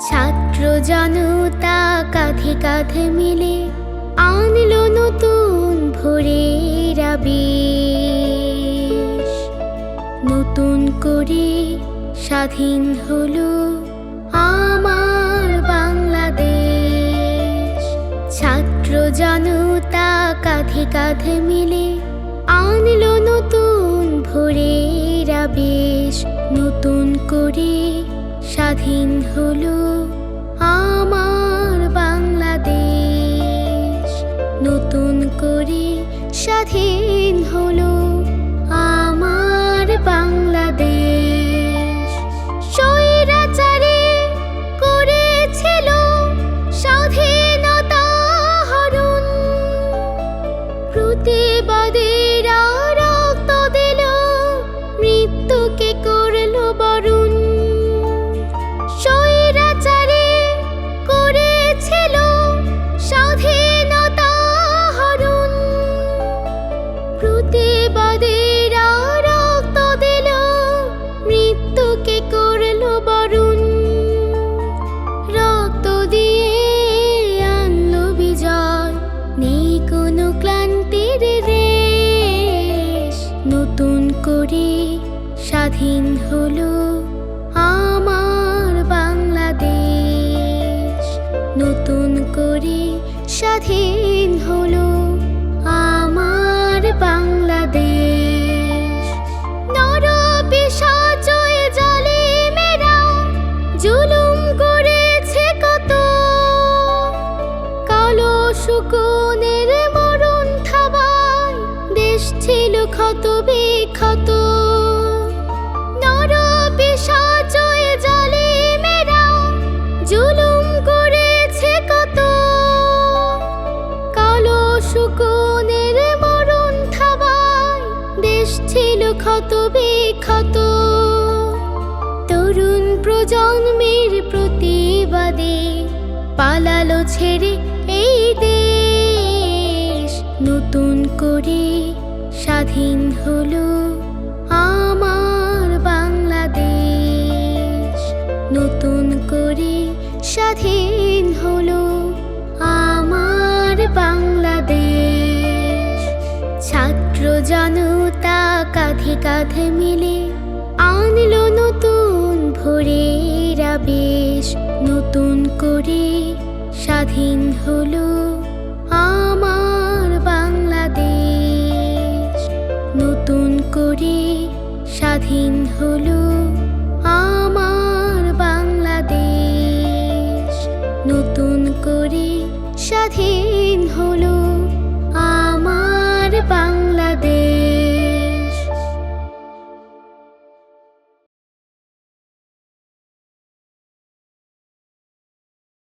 ছাত্র জনতা কাঁধে কাঁধে মিলে আনলো নতুন ভোরের আবেশ। নতুন করে স্বাধীন হলো আমার বাংলাদেশ। ছাত্র জনতা কাঁধে কাঁধে মিলে আনলো নতুন ভোরের আবেশ। নতুন করে স্বাধীন হলো আমার বাংলাদেশ। নতুন করে স্বাধীন হলো আমার বাংলাদেশ। রক্ত দিল, মৃত্যুকে করল রক্ত দিয়ে বিজয় কোনো ক্লান্তির নতুন করে স্বাধীন হলো আমার বাংলাদেশ। নতুন করে স্বাধীন হলো আমার বাংলাদেশ। জালিমেরা জুলুম করেছে কত। কালো দেশ ছিল ক্ষত বিক্ষত। দেশ ছিল ক্ষত বিক্ষত। তরুণ প্রজন্মের প্রতিবাদে পালালো ছেড়ে এই দেশ। নতুন করে স্বাধীন হলো আমার বাংলাদেশ। নতুন করে স্বাধীন হলো আমার বাংলাদেশ। ছাত্র জনতা কাঁধে কাঁধে মিলে আনলো নতুন ভোরের আবেশ। নতুন করে স্বাধীন হলো আমার বাংলাদেশ। নতুন করে স্বাধীন হলো আমার